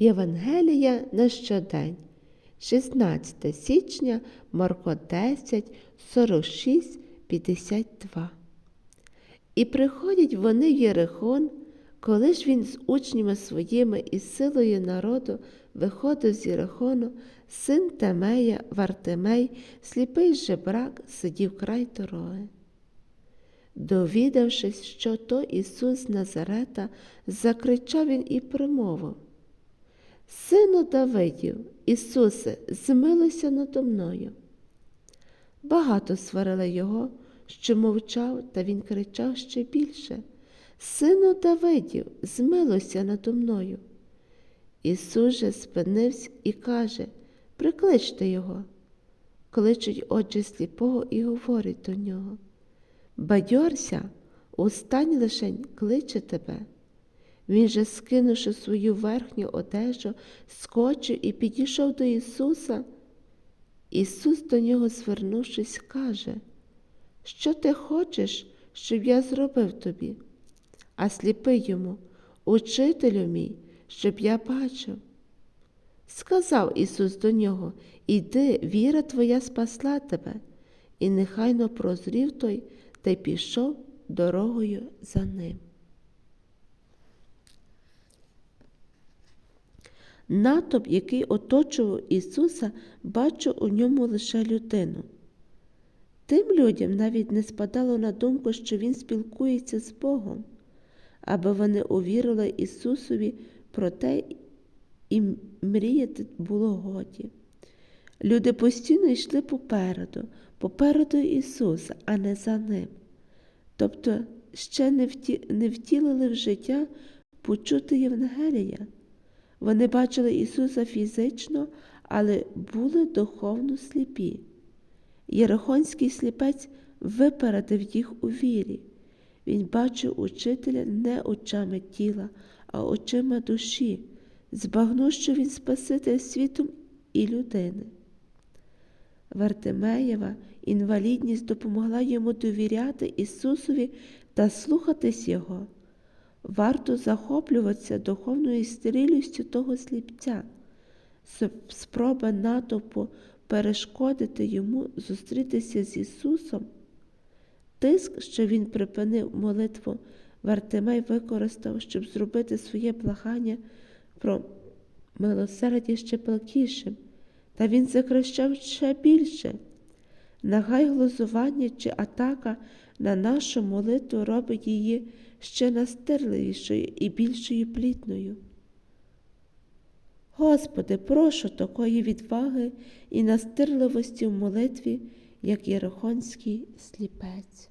Євангелія на щодень, 16 січня, Марко 10, 46, 52. І приходять вони в Єрихон, коли ж він з учнями своїми і силою народу виходив з Єрихону, син Темея, Вартимей, сліпий жебрак, сидів край дороги. Довідавшись, що то Ісус Назарета, закричав він і промовив. Сину Давидів, Ісусе, змилуйся надо мною. Багато сварили його, що мовчав, та він кричав ще більше. Сину Давидів, змилуйся надо мною. Ісус же спинився і каже Прикличте його. Кличуть отже сліпого і говорить до нього. Бадьорся, устань лишень кличе тебе. Він же, скинувши свою верхню одежу, скочив і підійшов до Ісуса. Ісус до нього, звернувшись, каже, Що ти хочеш, щоб я зробив тобі? А сліпий йому, Учителю мій, щоб я бачив. Сказав Ісус до нього, Іди, віра твоя спасла тебе, і нехайно прозрів той та й пішов дорогою за ним. Натовп, який оточував Ісуса, бачив у ньому лише людину. Тим людям навіть не спадало на думку, що Він спілкується з Богом, аби вони увірили Ісусові про те і мріяти було годі. Люди постійно йшли попереду, попереду Ісуса, а не за Ним. Тобто ще не втілили в життя почути Євангелія. Вони бачили Ісуса фізично, але були духовно сліпі. Єрихонський сліпець випередив їх у вірі. Він бачив учителя не очами тіла, а очима душі, збагнув, що він Спаситель світом і людини. Вартимеєва інвалідність допомогла йому довіряти Ісусові та слухатись Його. Варто захоплюватися духовною стерильністю того сліпця, спроба натовпу перешкодити йому зустрітися з Ісусом. Тиск, що він припинив молитву, Вартимей використав, щоб зробити своє благання про милосердя ще палкішим, та він закричав ще більше. Нехай глузування чи атака на нашу молитву робить її ще настирливішою і більшою плітною. Господи, прошу такої відваги і настирливості в молитві, як єрохонський сліпець.